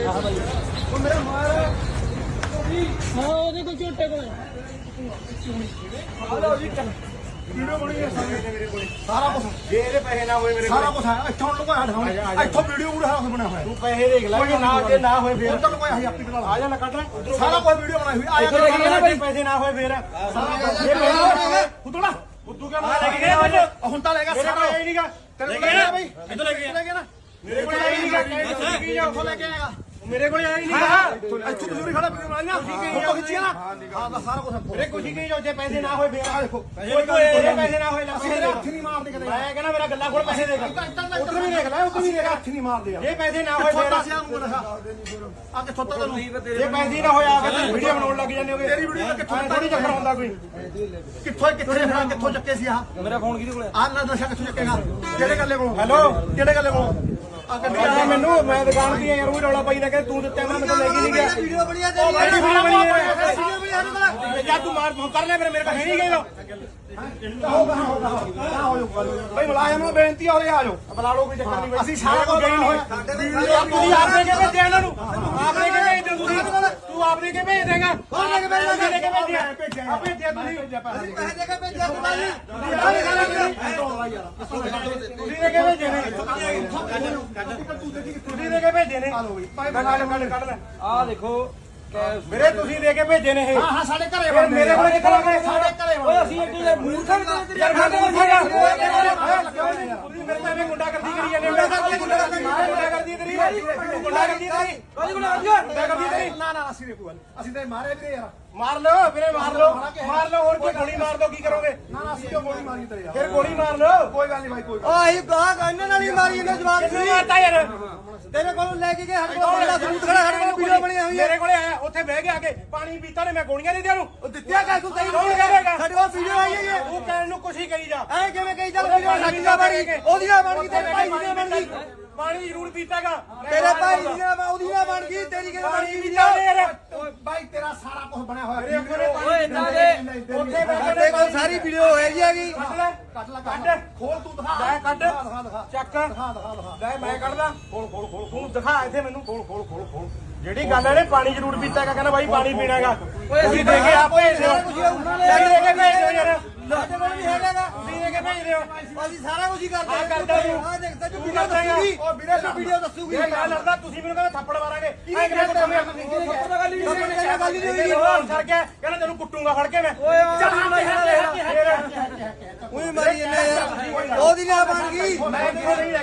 ਉਹ ਮੇਰਾ ਮਾਰ ਹਾਂ ਉਹਦੇ ਕੋਲ ਝੋਟੇ ਕੋਲ ਆ ਲਓ ਜੀ ਵੀਡੀਓ ਬਣੀ ਹੈ ਸਾਰੀ ਕੋਲੇ ਸਾਰਾ ਕੁਝ ਜੇ ਇਹਦੇ ਪੈਸੇ ਨਾ। ਹੋਏ ਮੇਰੇ ਸਾਰਾ ਕੁਝ ਹੈ ਇੱਥੋਂ ਲੁਕਾਇਆ ਦਿਖਾਉਣਾ ਇੱਥੋਂ ਵੀਡੀਓ ਪੂਰਾ ਹਾਸ ਬਣਿਆ ਹੋਇਆ ਤੂੰ ਪੈਸੇ ਦੇਖ ਲੈ ਜੇ ਨਾ ਜੇ ਨਾ ਹੋਏ ਫੇਰ ਉੱਧਰ ਹੈ ਆਪਣੀ ਨਾਲ ਆ ਜਾ ਨਾ। ਕੱਢ ਲੈ ਸਾਰਾ ਕੁਝ ਵੀਡੀਓ ਬਣਾਈ ਹੋਈ ਲੈ ਕੇ ਨਾ ਪੈਸੇ ਨਾ ਹੋਏ ਫੇਰ ਇਹ ਮੇਰਾ ਉਤੋੜਾ ਉਦੋਂ ਕਿਆ ਲੈ ਕੇ ਗਿਆ। ਹੁਣ ਤਾਂ ਲੈਗਾ ਮੇਰੇ ਕੋਲ ਆਈ ਨਹੀਂਗਾ ਤੇਰੇ ਲੈ ਕੋਲ ਆਇਆ ਗਿਆ ਬਈ ਇੱਥੋਂ ਲੈ ਗਿਆ। ਲੈ ਗਿਆ ਨਾ ਮੇਰੇ ਕੋਲ ਆਈ ਨਹੀਂਗਾ ਕੀ ਜਾ ਉੱਥੋਂ ਲੈ ਕੇ ਆਏਗਾ? ਮੇਰੇ ਕੋਲ ਆਈ ਹਾਂ ਨਹੀਂਗਾ ਇੱਥੋਂ ਤੁਸੀਂ ਖੜਾ ਵੀਡੀਓ ਬਣਾਈ ਨਾ ਫੋਟੋ ਖਿੱਚੀ ਨਾ। ਹਾਂ ਦਾ ਸਾਰਾ ਕੁਝ ਮੇਰੇ ਕੁਝ ਨਹੀਂ ਜੋ ਜੇ ਪੈਸੇ ਨਾ ਹੋਏ ਫੇਰ ਆ ਦੇਖੋ। ਕੋਈ ਕੋਈ ਪੈਸੇ ਨਾ ਹੋਏ ਲੈ ਅਸੀਂ ਪੈਸੇ ਇਹਦੇ ਦੇ। ਹੱਥ ਨਹੀਂ ਮਾਰਦੇ ਕਦੇ। ਮੈਂ ਕਹਿੰਦਾ ਮੇਰਾ ਗੱਲਾਂ ਕੋਲ ਪੈਸੇ ਦੇ ਉਧਰ ਵੀ ਦੇਖ ਲੈ ਉਧਰ ਵੀ ਦੇਖ ਹੱਥ ਨਹੀਂ ਮਾਰਦੇ ਆ ਜੇ ਪੈਸੇ ਨਾ ਹੋਏ ਫੇਰ ਦੱਸਿਆ ਨੂੰ ਦਿਖਾ ਆ ਕਿੱਥੋਂ ਤੱਕ ਤੈਨੂੰ? ਜੇ ਪੈਸੇ ਨਾ ਹੋਇਆ ਫਿਰ ਵੀਡੀਓ ਬਣਾਉਣ ਲੱਗ ਜਾਂਦੇ ਹੋਗੇ। ਤੇਰੀ ਵੀਡੀਓ ਕਿੱਥੋਂ ਥੋੜੀ ਚੱਕਰ ਹੁੰਦਾ ਕੋਈ। ਕਿੱਥੋਂ ਕਿੱਥੇ ਫੜਾ ਕਿੱਥੋਂ ਚੱਕੇ ਸੀ ਆ? ਮੇਰਾ ਫੋਨ ਕਿਹਦੇ ਕੋਲ ਆ? ਨਾ ਨਸ਼ਾ ਕਿੱਥੋਂ ਚੱਕੇਗਾ? ਕਿਹੜੇ ਗੱਲੇ ਕੋਲ? ਹੈਲੋ? ਕਿਹੜੇ ਗੱਲੇ ਕੋਲ? ਆ ਆ ਮੈਨੂੰ ਮੈਂ ਦੁਕਾਨ ਦੀ ਆ ਯਾਰ ਉਹ ਰੌਲਾ ਪਾਈ ਨਾ ਕਿ ਤੂੰ ਦਿੱਤਾ ਮੈਂ ਮੈਨੂੰ ਲੈ ਕੇ ਨਹੀਂ ਗਿਆ। ਵੀਡੀਓ ਬਣੀਆ ਉਹ ਬੜੀ ਵੀਡੀਓ ਬਣੀ ਹੈ ਵੀਡੀਓ ਬਣੀ ਆ ਜਾਂ ਤੂੰ ਮਾਰ ਕਰ ਲੈ ਫਿਰ ਮੇਰੇ ਕੋਲ ਹੈ ਨਹੀਂ ਗਏ ਲੋ। ਬਈ ਮੁਲਾਜ਼ਮ ਨੂੰ ਬੇਨਤੀ ਆ ਉਰੇ ਆ ਜਾਓ। ਬੁਲਾ ਲਓ ਕੋਈ ਚੱਕਰ ਨਹੀਂ ਅਸੀਂ ਸਾਰਾ ਕੁਝ ਗਏ ਹੋਇਆ। ਤੁਸੀਂ ਆਪਨੇ ਕਿਵੇਂ ਭੇਜਿਆ ਇਹਨਾਂ ਨੂੰ? ਆਪਨੇ ਕਿਵੇਂ ਹੋ ਤੁਸੀਂ? ਤੂੰ ਆਪਨੇ ਕਿਵੇਂ ਭੇਜ ਦੇਗਾ ਕੌਣ ਲੈ ਕੇ ਭੇਜਿਆ? ਭੇਜਿਆ ਭੇਜਿਆ। ਆ ਭੇਜਿਆ ਤੁਸੀਂ ਪੈਸੇ ਦੇ ਕੇ ਭੇਜਿਆ ਤੂੰ ਬਾਈ ਤੁਸੀਂ ਲੈ ਕੇ ਭੇਜੇ ਨੇ। ਤੁਸੀਂ ਲੈ ਕੇ ਭੇਜੇ ਨੇ। ਕੱਢ ਕੱਢ ਕੱਢ ਲੈ। ਆ ਦੇਖੋ ਮੇਰੇ ਤੁਸੀਂ ਦੇ ਕੇ ਭੇਜੇ ਨੇ ਇਹ। ਹਾਂ ਹਾਂ ਸਾਡੇ ਘਰੇ ਮੇਰੇ ਕੋਲ ਕਿੱਥੇ ਲੱਗੇ ਸਾਡੇ ਘਰੇ ਓਏ ਅਸੀਂ ਯਾਰ ਮੂਰਖ ਯਾਰ ਮੈਂ ਤਾਂ ਮੂਰਖ ਤੁਸੀਂ ਮੇਰੇ ਤੇ ਐਵੇਂ ਗੁੰਡਾ ਕਰਦੀ ਕਰੀ ਜਾਂਦੇ ਹੋ ਗੁੰਡਾ ਕਰਦੀ ਤੇਰੀ ਗੁੰਡਾ ਕਰਦੀ ਕਰਦੀ ਤੇਰੀ। ਨਾ ਨਾ ਅਸੀਂ ਦੇਖੋ ਅਸੀਂ ਤਾਂ ਮਾਰੇ ਵੀਰੇ ਯਾਰ। ਮਾਰ ਲਓ ਵੀਰੇ ਮਾਰ ਲਓ। ਮਾਰ ਲਓ। ਹੋਰ ਕੀ ਗੋਲੀ ਮਾਰ ਦੋ ਕੀ ਕਰੋਗੇ? ਨਾ ਨਾ ਅਸੀਂ ਕਿਉਂ ਗੋਲੀ ਮਾਰੀ ਤੇਰੇ ਯਾਰ? ਫਿਰ ਗੋਲੀ ਮਾਰ ਲਓ। ਕੋਈ ਗੱਲ ਨਹੀਂ ਭਾਈ ਕੋਈ ਆਹੀ ਗਾਹ ਇਹਨਾਂ ਨਾਲ ਹੀ ਮਾਰੀ ਇਹਨਾਂ ਜਵਾਬ ਕਿੰਨੂੰ ਮਾਰਤਾ ਯਾਰ? ਤੇਰੇ ਕੋਲੋਂ ਲੈ ਕੇ ਗਏ ਸਾਡੇ ਕੋਲ ਬੜਾ ਸਬੂਤ ਖੜਾ ਸਾਡੇ ਕੋਲ ਵੀਡੀਓ ਬਣੀ ਹੋਈ ਹੈ ਮੇਰੇ ਕੋਲੇ ਆਇਆ ਉੱਥੇ ਬਹਿ ਕੇ ਆ ਕੇ ਪਾਣੀ ਪੀਤਾ ਨੇ ਮੈਂ ਗੋਲੀਆਂ ਨਹੀਂ ਦਿਆਂ ਨੂੰ ਉਹ ਦਿੱਤਿਆ ਕਾ ਤੂੰ ਤੇਰੀ ਕੌਣ ਕਹੇਗਾ? ਸਾਡੇ ਕੋਲ ਵੀਡੀਓ ਆਈ ਹੈ ਤੂੰ ਕਹਿਣ ਨੂੰ ਕੁਛ ਹੀ ਕਹੀ ਜਾ। ਐ ਕਿਵੇਂ ਕਹੀ ਚੱਲ ਵੀਡੀਓ ਸਾਡੀ ਨਾ ਬਣੀ। ਉਹਦੀ ਨਾ ਬਣ ਗਈ ਤੇਰੇ ਭਾਈ ਦੀ ਨਾ ਬਣ ਗਈ। ਪਾਣੀ ਜ਼ਰੂਰ ਪੀਤਾਗਾ ਤੇਰੇ ਭਾਈ ਦੀ ਉਹਦੀ ਬਣ ਗਈ ਤੇਰੀ ਕਿਵੇਂ ਬਣ ਗਈ ਨੇ ਯਾਰ ਓਏ ਬਾਈ ਤੇਰਾ ਸਾਰਾ ਕੁਝ ਬਣਿਆ ਹੋਇਆ। ਮੇਰੇ ਕੋਲੇ ਵੀਡੀਓ। ਪਾਣੀ ਪੀਤਾ ਨੇ ਉੱਥੇ ਸਾਡੇ ਕੋਲ ਸਾਰੀ ਵੀਡੀਓ ਹੈਗੀ ਹੈਗੀ। ਲੈ ਕੱਟ ਲਾ ਕੱਢ ਖੋਲ ਤੂੰ ਦਿਖਾ। ਲੈ ਦਿਖਾ ਚੱਕ। ਦਿਖਾ ਦਿਖਾ ਲੈ ਮੈਂ ਕੱਢਦਾ ਖੋਲ ਖੋਲ ਖੋਲ ਤੂੰ ਦਿਖਾ ਇੱਥੇ ਮੈਨੂੰ। ਖੋਲ ਖੋਲ ਖੋਲ ਖੋਲ। ਜਿਹੜੀ ਗੱਲ ਹੈ ਨੇ ਪਾਣੀ ਜ਼ਰੂਰ ਪੀਤਾ ਹੈਗਾ ਕਹਿੰਦਾ ਬਾਈ ਪਾਣੀ ਪੀਣਾਗਾ ਤੁਸੀਂ ਦੇ ਕੇ ਆਪ ਭੇਜ ਦਿਓ। ਤੁਸੀਂ ਦੇ ਕੇ ਭੇਜ ਦਿਓ ਯਾਰ। ਸਾਡੇ ਕੋਲ ਵੀ ਹੈਗਾਗਾ ਤੁਸੀਂ ਦੇ ਕੇ ਭੇਜ ਦਿਓ ਅਸੀਂ ਸਾਰਾ ਕੁਝ ਹੀ ਕਰਦੇ ਆਹ ਕਰਦਾ ਤੂੰ। ਆ ਦੇਖ ਤੈਨੂੰ ਤੂੰ ਵੀਡੀਓ। ਦੱਸੂਗੀ। ਉਹ ਵੀਰੇ ਤੈਨੂੰ ਵੀਡੀਓ ਦੱਸੂਗੀ। ਇਹ ਗੱਲ ਲੜਦਾ ਤੁਸੀਂ ਮੈਨੂੰ ਕਹਿੰਦੇ ਥੱਪੜ ਮਾਰਾਂਗੇ। ਐ ਕਿਵੇਂ ਕੁੱਟੋਗੇ ਤੁਸੀਂ ਥੱਪੜ ਗੱਲ ਹੀ ਨਹੀਂ ਹੋਈ, ਗੱਲ ਹੀ ਨਹੀਂ ਹੋਈ। ਸਰ ਕੇ ਕਹਿੰਦਾ ਤੈਨੂੰ ਕੁੱਟੂਗਾ ਫੜ ਕੇ ਮੈਂ। ਚੱਲ ਉਹੀ ਮਾਰੀ ਜੰਨੇ ਯਾਰ। ਉਹਦੀ ਨਾ ਬਣ ਗਈ।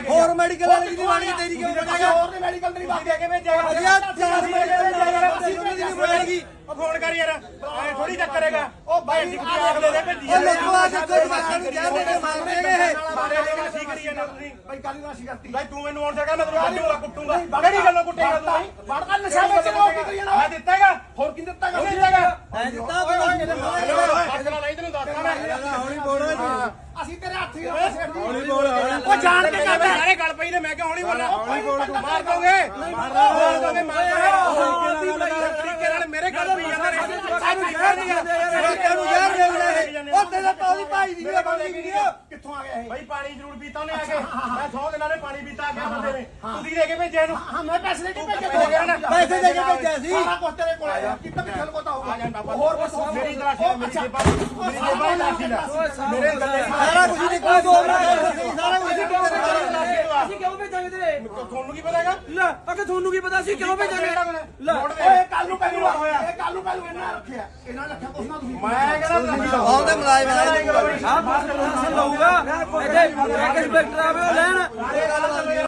ਹੋਰ ਮੈਡੀਕਲ ਵਾਲੀ ਦੀ ਬਣ ਗਈ ਤੇਰੀ ਕਿਉਂ? ਬਣ ਗਈ ਹੋਰ ਨਹੀਂ ਮੈਡੀਕਲ ਨਹੀਂ ਬਾਕੀ ਦੇ ਕੇ ਭੇਜਿਆ ਵਧੀਆ ਚਾਰ ਅਸੀਂ ਉਹਨਾਂ ਦੀ ਨਹੀਂ ਬਣਾਏਗੀ ਉਹ ਫੋਨ ਕਰ ਯਾਰ। ਐ ਥੋੜੀ ਚੱਕਰ ਹੈਗਾ। ਉਹ ਬਾਈ ਅਗਲੇ ਦੇ ਭੇਜੀ ਉਹ ਲੋਕੋ ਆ। ਕੇ ਕੋਈ ਜਵਾਕਾਂ ਨੂੰ ਕਹਿ ਦੇ ਕੇ ਮਾਰਨੇ ਗਏ ਮਾਰੇ ਦੇ ਕੇ ਠੀਕ ਕਰੀ ਜਾਂਦੇ ਤੁਸੀਂ ਬਾਈ ਕਾਲੀ ਰਾਸ਼ੀ ਕਰਤੀ ਬਾਈ ਤੂੰ ਮੈਨੂੰ ਆਉਣ ਸਕਦਾ ਮੈਂ ਤੈਨੂੰ ਕੱਢੂਗਾ ਕੁੱਟੂਗਾ। ਕਿਹੜੀ ਗੱਲੋਂ ਕੁੱਟੇਗਾ ਤੂੰ? ਵੜਦਾ ਨਸ਼ਾ ਵਿੱਚ ਉਹ ਕੀ ਕਰੀ ਜਾਣਾ ਮੈਂ ਦਿੱਤਾਗਾ? ਹੋਰ ਕੀ ਦਿੱਤਾ ਉਹ ਦਿੱਤਾਗਾ ਐ ਦਿੱਤਾ ਅਗਲਾ ਨਹੀਂ ਤੈਨੂੰ ਦੱਸਦਾ ਮੈਂ। ਹੌਲੀ ਬੋਲੋ ਅਸੀਂ ਤੇਰੇ ਹੱਥ ਹੀ ਹੌਲੀ ਬੋਲ ਉਹ ਜਾਣ ਕੇ ਕਰਦਾ। ਸਾਰੇ ਗੱਲ ਪਈ ਨੇ ਮੈਂ ਕਿਉਂ ਹੌਲੀ ਬੋਲਣਾ ਮਾਰ ਦੋਗੇ? ਮਾਰ ਦੋਗੇ ਮਾਰ ਦੋਗੇ। ਤਰੀਕੇ ਨਾਲ ਮੇਰੇ ਗੱਲ ਪਈ ਜਾਂਦੇ ਨੇ ਸਾਨੂੰ ਯਾਰ ਨਹੀਂ ਲੋਕਾਂ ਨੂੰ ਯਾਰ ਦੇ ਉਹ ਤੇਰਾ ਤਾਂ ਉਹਦੀ ਭਾਈ ਦੀ ਵੀ ਬਣ ਗਈ ਵੀਡੀਓ ਕਿੱਥੋਂ ਆ ਗਿਆ ਇਹ? ਬਾਈ ਪਾਣੀ ਜ਼ਰੂਰ ਪੀਤਾ ਉਹਨੇ ਆ ਕੇ। ਮੈਂ ਸੌ ਦਿਨਾਂ ਨੇ ਪਾਣੀ ਪੀਤਾ ਆ ਗਿਆ ਬੰਦੇ ਨੇ ਤੁਸੀਂ ਦੇ ਕੇ ਭੇਜਿਆ ਇਹਨੂੰ ਹਾਂ ਮੈਂ ਪੈਸੇ ਦੇ ਕੇ ਭੇਜੇ ਹੋ ਗਿਆ ਨਾ ਪੈਸੇ ਦੇ ਕੇ ਭੇਜਿਆ ਸੀ ਸਾਰਾ ਕੁਝ ਤੇਰੇ ਕੋਲ ਆਇਆ ਕਿੰਨਾ ਕਿੱਥੇ ਕੋਤਾ ਹੋਊਗਾ ਹੋਰ ਬਸ ਮੇਰੀ ਤਲਾਸ਼ੀ ਮੇਰੀ ਜੇਬਾਂ ਮੇਰੀ ਜੇਬਾਂ ਦੀ ਤਲਾਸ਼ੀ ਲੈ ਮੇਰੇ ਗੱਲੇ ਸਾਰਾ ਕੁਝ ਨਹੀਂ ਕੋਈ ਰਿਹਾ ਸਾਰਾ ਕੁਝ ਤੇਰੇ ਕੋਲ ਅਸੀਂ ਕਿਉਂ ਭੇਜਾਂਗੇ ਤੇਰੇ ਤੁਹਾਨੂੰ ਕੀ ਪਤਾ ਹੈਗਾ ਲੈ ਅਗੇ ਤੁਹਾਨੂੰ ਕੀ ਪਤਾ ਅਸੀਂ ਕਿਉਂ ਭੇਜਾਂਗੇ ਦੇ ਓਏ ਕੱਲ ਨੂੰ ਪਹਿਲੂ ਹੋਇਆ ਇਹ ਕੱਲ ਨੂੰ ਪਹਿਲੂ ਇਹਨਾਂ ਰੱਖਿਆ ਇਹਨਾਂ ਰੱਖਿਆ ਕੁਛ ਨਾ ਤੁਸੀਂ ਮੈਂ ਕਹਿੰਦਾ ਆਉਂਦੇ ਨੇ ਆਹ ਬਾਤ ਹਾਸਲ ਹੋਊਗਾ ਇੱਥੇ ਇੱਕ ਇੰਸਪੈਕਟਰ ਆਵੇ ਲੈਣ